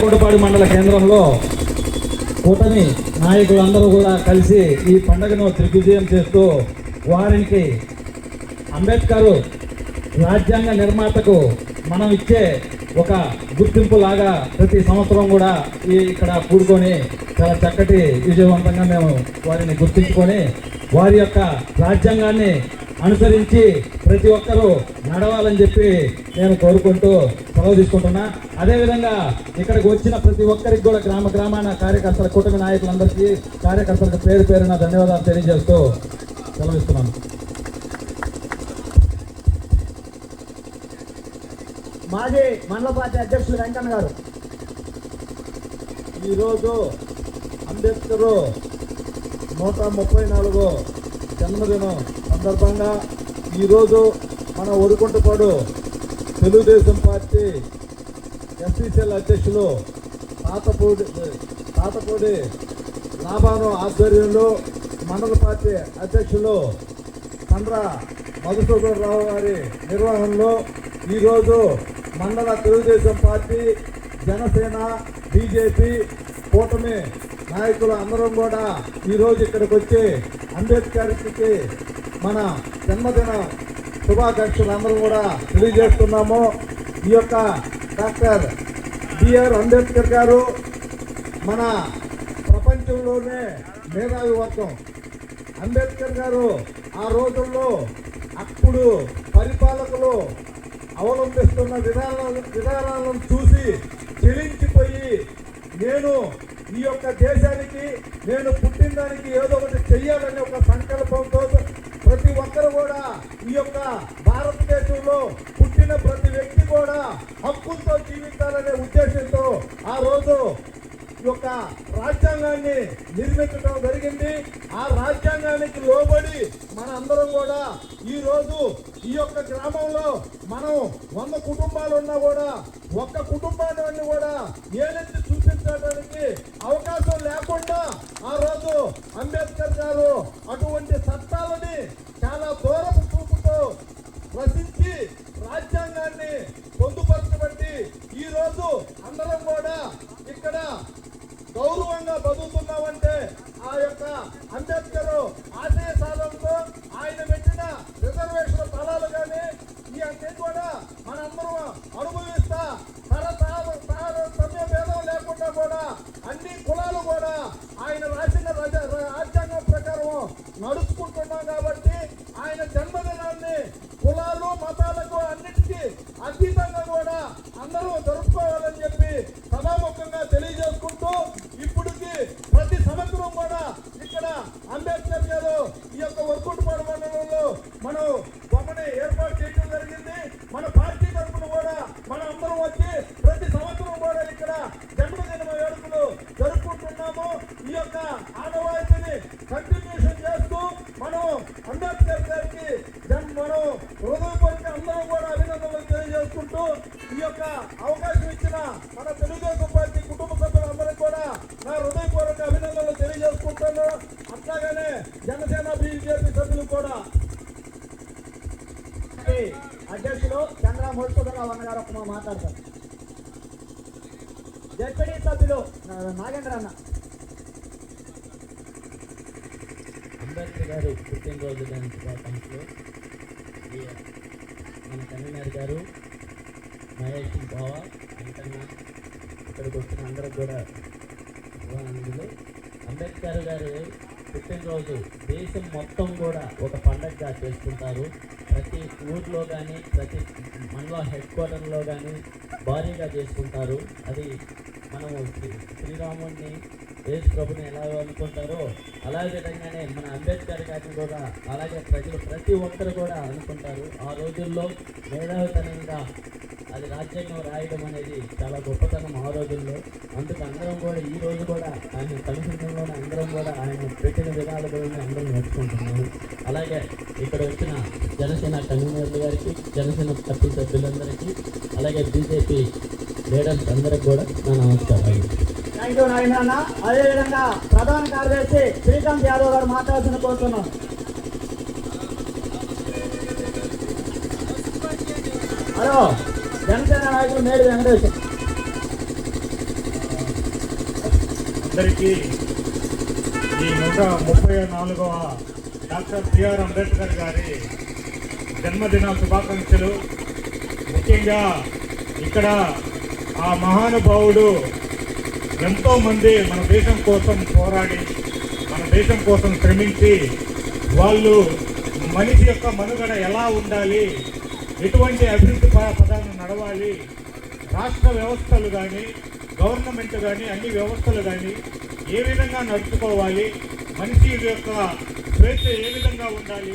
కోటపాడు మండల కేంద్రంలో కూటమి నాయకులందరూ కూడా కలిసి ఈ పండుగను దిగ్విజయం చేస్తూ వారికి అంబేద్కర్ రాజ్యాంగ నిర్మాతకు మనం ఇచ్చే ఒక గుర్తింపు లాగా ప్రతి సంవత్సరం కూడా ఈ ఇక్కడ కూడుకొని చాలా చక్కటి విజయవంతంగా మేము వారిని గుర్తించుకొని వారి యొక్క రాజ్యాంగాన్ని అనుసరించి ప్రతి ఒక్కరూ నడవాలని చెప్పి నేను కోరుకుంటూ సెలవు తీసుకుంటున్నా. అదేవిధంగా ఇక్కడికి వచ్చిన ప్రతి ఒక్కరికి కూడా గ్రామ గ్రామాన కార్యకర్తల కూటమి నాయకులందరికీ కార్యకర్తలకు పేరు పేరున ధన్యవాదాలు తెలియజేస్తూ సెలవిస్తున్నాను మాజీ మండల పార్టీ అధ్యక్షులు వెంకన్న గారు. ఈరోజు అంబేద్కర్ నూట ముప్పై నాలుగో జన్మదినం సందర్భంగా ఈరోజు మన ఒరుకుంటపాడు తెలుగుదేశం పార్టీ ఎస్సీసీఎల్ అధ్యక్షులు తాతపూడి తాతపూడి లాభాను ఆధ్వర్యంలో మండల పార్టీ అధ్యక్షులు పండ్ర మధుసూదరరావు గారి నిర్వహణలో ఈరోజు మండల తెలుగుదేశం పార్టీ జనసేన బీజేపీ కూటమి నాయకులు అందరం కూడా ఈరోజు ఇక్కడికి వచ్చి అంబేద్కర్కి మన జన్మదిన శుభాకాంక్షలు అందరం కూడా తెలియజేస్తున్నాము. ఈ యొక్క డాక్టర్ బిఆర్ అంబేద్కర్ గారు మన ప్రపంచంలోనే మేధావి వర్గం. అంబేద్కర్ గారు ఆ రోజుల్లో అప్పుడు పరిపాలకులు అవలంబిస్తున్న విధానాలను విధానాలను చూసి చెలించిపోయి నేను ఈ యొక్క దేశానికి నేను పుట్టిన దానికి ఏదో ఒకటి చెయ్యాలనే ఒక సంకల్పంతో ప్రతి ఒక్కరు కూడా ఈ యొక్క భారతదేశంలో పుట్టిన ప్రతి వ్యక్తి కూడా హక్కులతో జీవించాలనే ఉద్దేశంతో ఆ రోజు ఈ యొక్క రాజ్యాంగాన్ని నిర్మించడం జరిగింది. ఆ రాజ్యాంగానికి లోబడి మన అందరం కూడా ఈ రోజు ఈ యొక్క గ్రామంలో మనం వంద కుటుంబాలు ఉన్నా కూడా ఒక్క కుటుంబాన్ని కూడా ఏలెత్తి చూపించడానికి అవకాశం లేకుండా ఆ రోజు అంబేద్కర్ గారు అటువంటి చట్టాలని చాలా దూరపు చూపుతో రచించి రాజ్యాంగాన్ని పొందుపరచబట్టి ఈ రోజు అందరం కూడా ఇక్కడ గౌరవంగా బతుకుతున్నామంటే ఆ యొక్క అంబేద్కర్ ఆశయ సాధనతో ఆయన పెట్టిన రిజర్వేషన్ స్థలాలు కానీ ఈ అన్ని కూడా మనందరం అనుభవిస్తా తర సమయ భేదం లేకుండా కూడా అన్ని కులాలు కూడా ఆయన రాసిన రజ- రాజ్యాంగం ప్రకారం నడుచుకుంటున్నాం కాబట్టి ఆయన జన్మదినాన్ని కులాలు మతాలకు అన్నిటికీ అతీతంగా కూడా అందరూ జరుపుకోవాలని చెప్పి సభాముఖంగా తెలియజేసుకుంటూ ఇప్పటికి ప్రతి సంవత్సరం కూడా ఇక్కడ అంబేద్కర్ గారు ఈ యొక్క వర్కుంటుపాడు మండలంలో మనం బొమ్మని ఏర్పాటు చేయడం జరిగింది మన పార్టీ తరఫున కూడా మనం అందరం వచ్చి ప్రతి సంవత్సరం కూడా జన్మదిన వేడుకలు జరుపుకుంటున్నాము. ఈ యొక్క ఆనవాయితీని కంటిన్యూషన్ చేస్తూ మనం అంబేద్కర్ గారికి జన్- మనం హృదయపూర్వక అందరం కూడా అభినందనలు తెలియజేసుకుంటూ ఈ యొక్క అవకాశం ఇచ్చిన మన తెలుగుదేశం పార్టీ కుటుంబ సభ్యులందరికీ కూడా నా హృదయపూర్వక అభినందనలు తెలియజేసుకుంటాను అట్లాగనే జనసేన బీజేపీ సభ్యులు కూడా. పార్టీ అధ్యక్షులు చంద్ర మధుసూదరరావు అన్న గారు ఒక మాట్లాడతారు. జడ్పడి సభ్యులు నాగేంద్ర అన్న. అంబేద్కర్ గారు పుట్టినరోజు దాని శుభాకాంక్షలు. మన కన్వీనర్ గారు మహేష్ బావ వెంకన్న ఇక్కడికి వచ్చిన అందరికి కూడా శుభానందులు అంబేద్కర్ గారు పుట్టినరోజు దేశం మొత్తం కూడా ఒక పండగగా చేసుకుంటారు. ప్రతి ఊర్లో కానీ ప్రతి మండల హెడ్ క్వార్టర్లో కానీ భారీగా చేసుకుంటారు. అది మనము శ్రీరాముడిని యేసు ప్రభుని ఎలా అనుకుంటారో అలాగే విధంగానే మన అంబేద్కర్ గారిని కూడా అలాగే ప్రజలు ప్రతి ఒక్కరు కూడా అనుకుంటారు. ఆ రోజుల్లో మేధావితనంగా అది రాజ్యాంగం రాయడం అనేది చాలా గొప్పతనం ఆ రోజుల్లో. అందుకు అందరం కూడా ఈ రోజు కూడా ఆయన కనుసంలోనే అందరం కూడా ఆయన పెట్టిన విధాలుగానే అందరం నేర్చుకుంటున్నాము. అలాగే ఇక్కడ వచ్చిన జనసేన కన్వీనర్లు గారికి జనసేన పార్టీ సభ్యులందరికీ అలాగే బీజేపీ లీడర్స్ అందరికి కూడా నా నమస్కారాలు. థ్యాంక్ యూ నాగేంద్ర అన్న అదేవిధంగా ప్రధాన కార్యదర్శి శ్రీకాంత్ యాదవ్ గారు మాట్లాడాల్సిన కోరుతున్నాం. హలో జనసేన నాయకులు మేడి వెంకటేష్. అందరికీ ఈ నూట ముప్పై నాలుగవ డాక్టర్ బిఆర్ అంబేద్కర్ గారి జన్మదిన శుభాకాంక్షలు. ముఖ్యంగా ఇక్కడ ఆ మహానుభావుడు ఎంతో మంది మన దేశం కోసం పోరాడి మన దేశం కోసం శ్రమించి వాళ్ళు మనిషి యొక్క మనుగడ ఎలా ఉండాలి ఎటువంటి అభివృద్ధి ప- పదాలను నడవాలి రాష్ట్ర వ్యవస్థలు కానీ గవర్నమెంట్ కానీ అన్ని వ్యవస్థలు కానీ ఏ విధంగా నడుచుకోవాలి మనిషి యొక్క స్వేచ్ఛ ఏ విధంగా ఉండాలి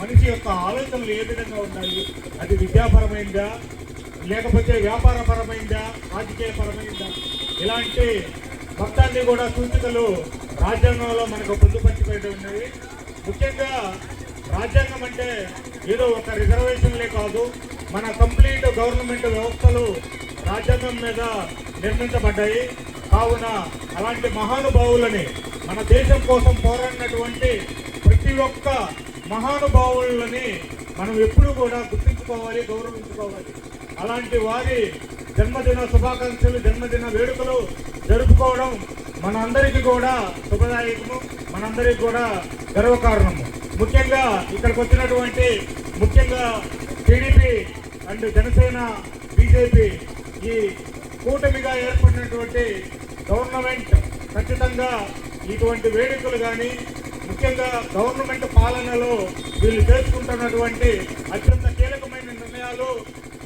మనిషి యొక్క ఆలోచనలు ఏ విధంగా ఉండాలి అది విద్యాపరమైందా లేకపోతే వ్యాపారపరమైందా రాజకీయపరమైందా? ఇలాంటి మొత్తాన్ని కూడా సూచికలు రాజ్యాంగంలో మనకు పొందుపరిచిపోయి ఉన్నవి ముఖ్యంగా రాజ్యాంగం అంటే ఏదో ఒక రిజర్వేషన్లే కాదు. మన కంప్లీట్ గవర్నమెంట్ వ్యవస్థలు రాజ్యాంగం మీద నిర్మించబడ్డాయి. కావున అలాంటి మహానుభావులని మన దేశం కోసం పోరాడినటువంటి ప్రతి ఒక్క మహానుభావులని మనం ఎప్పుడూ కూడా గుర్తించుకోవాలి గౌరవించుకోవాలి. అలాంటి వారి జన్మదిన శుభాకాంక్షలు జన్మదిన వేడుకలు జరుపుకోవడం మనందరికీ కూడా శుభదాయకము మనందరికీ కూడా గర్వకారణము. ముఖ్యంగా ఇక్కడికి వచ్చినటువంటి ముఖ్యంగా టీడీపీ అండ్ జనసేన బీజేపీ ఈ కూటమిగా ఏర్పడినటువంటి గవర్నమెంట్ ఖచ్చితంగా ఇటువంటి వేడుకలు కానీ ముఖ్యంగా గవర్నమెంట్ పాలనలో వీళ్ళు చేసుకుంటున్నటువంటి అత్యంత కీలకమైన నిర్ణయాలు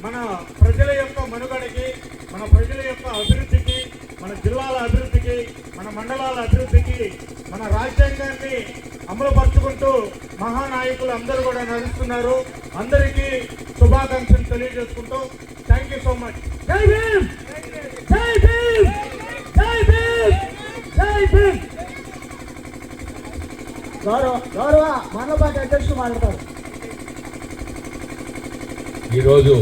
మన ప్రజల యొక్క మనుగడకి మన ప్రజల యొక్క అభివృద్ధికి మన జిల్లాల అభివృద్ధికి మన మండలాల అభివృద్ధికి మన రాజ్యాంగాన్ని అమలుపరుచుకుంటూ మహానాయకులు అందరూ కూడా నడుస్తున్నారు. అందరికీ శుభాకాంక్షలు తెలియజేసుకుంటూ థ్యాంక్ యూ సో మచ్ జై భీమ్! జై భీమ్! జై భీమ్! జై భీమ్! గౌరవ గౌరవ మండల పార్టీ అధ్యక్షుడు మాట్లాడతారు. ఈరోజు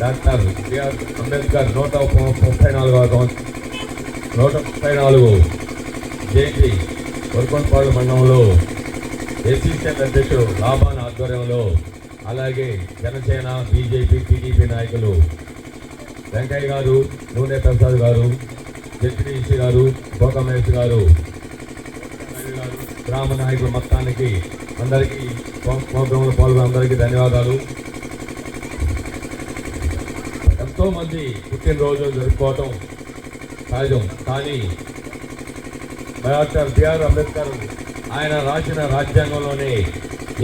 డాక్టర్ బిఆర్ అంబేద్కర్ నూట ముప్పై నాలుగవ సంవత్సరం నూట ముప్పై నాలుగు జయంతి కొరకొండపాడు మండలంలో ఎస్సీసీఎం అధ్యక్షుడు లాభాన్ ఆధ్వర్యంలో అలాగే జనసేన బీజేపీ టీడీపీ నాయకులు వెంకయ్య గారు నూనె ప్రసాద్ గారు జడ్పీటీసీ గారు గోకమేష్ గారు గారు, గ్రామ నాయకులు మొత్తానికి అందరికీ ప్రోగ్రాంలో పాల్గొన్న అందరికీ ధన్యవాదాలు. ఎంతో మంది పుట్టినరోజు జరుపుకోవటం సహజం కానీ డాక్టర్ బిఆర్ అంబేద్కర్ ఆయన రాసిన రాజ్యాంగంలోనే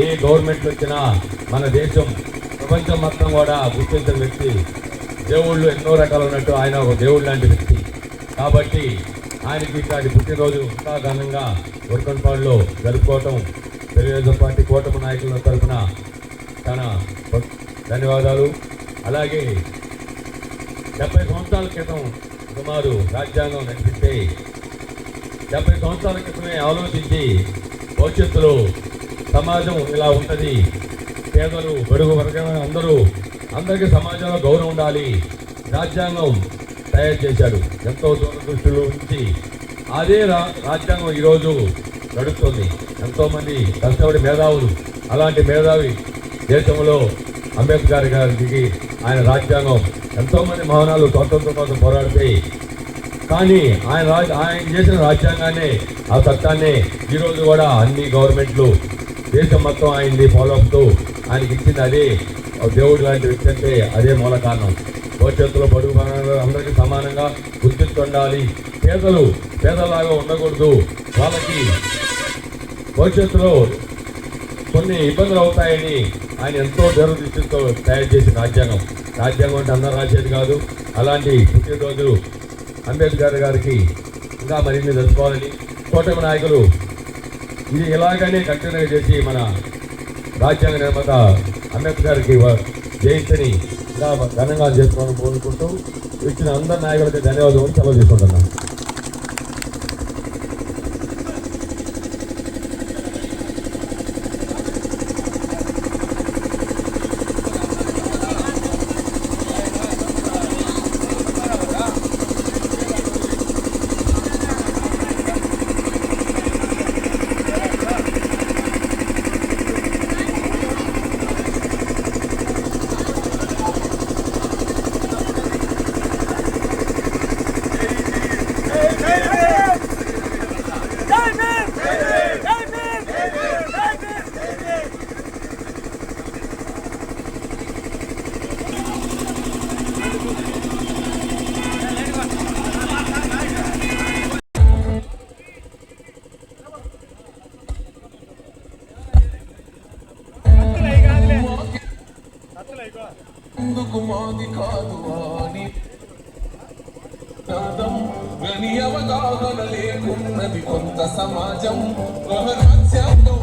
ఏ గవర్నమెంట్ వచ్చినా మన దేశం ప్రపంచం మొత్తం కూడా గుర్తించిన వ్యక్తి. దేవుళ్ళు ఎన్నో రకాలు ఉన్నట్టు ఆయన ఒక దేవుడు లాంటి వ్యక్తి. కాబట్టి ఆయనకి ఇట్లాంటి పుట్టినరోజు ఇంకా ఘనంగా ఉరకంపాడులో జరుపుకోవటం తెలుగుదేశం పార్టీ కూటమి నాయకుల తరఫున తన ధన్యవాదాలు. అలాగే డెబ్బై సంవత్సరాల క్రితం సుమారు రాజ్యాంగం నడిపిస్తే డెబ్బై సంవత్సరాల క్రితమే ఆలోచించి భవిష్యత్తులో సమాజం ఇలా ఉంటుంది. పేదలు బడుగు వర్గమైన అందరూ అందరికీ సమాజంలో గౌరవం ఉండాలి. రాజ్యాంగం తయారు చేశాడు. ఎంతో దూరదృష్టిలో ఉంచి అదే రా రాజ్యాంగం ఈరోజు నడుస్తుంది. ఎంతోమంది కష్టపడి మేధావులు అలాంటి మేధావి దేశంలో అంబేద్కర్ గారికి ఆయన రాజ్యాంగం ఎంతోమంది మహానాలు స్వాతంత్రం కోసం పోరాడతాయి కానీ ఆయన రాజ ఆయన చేసిన రాజ్యాంగాన్ని ఆ చట్టాన్ని ఈరోజు కూడా అన్ని గవర్నమెంట్లు దేశం మొత్తం ఆయన్ని ఫాలో అవుతూ ఆయనకి ఇచ్చింది అదే. దేవుడు లాంటి వ్యక్తి అంటే అదే మూల కారణం. భవిష్యత్తులో బడుగు అందరికీ సమానంగా గుర్తిస్తుండాలి పేదలు పేదలాగా ఉండకూడదు. వాళ్ళకి భవిష్యత్తులో కొన్ని ఇబ్బందులు అవుతాయని ఆయన ఎంతో దూరదృష్టితో తయారు చేసిన రాజ్యాంగం. రాజ్యాంగం అంటే అందరూ రాసేది కాదు అలాంటి పుట్టినరోజు అంబేద్కర్ గారికి ఇంకా మరిన్ని తెలుసుకోవాలని కూటమి నాయకులు ఇది ఇలాగనే కంటిన్యూ చేసి మన రాజ్యాంగ నిర్మాత అంబేద్కర్కి వ- జయంతిని ఇంకా ఘనంగా చేసుకోవాలని కోరుకుంటూ ఇచ్చిన అందరి నాయకులకి ధన్యవాదాలు సెలవు తీసుకుంటున్నాను నాదం గని అవగాహన లేకున్నది కొంత సమాజం. గృహ రాజ్యాంగం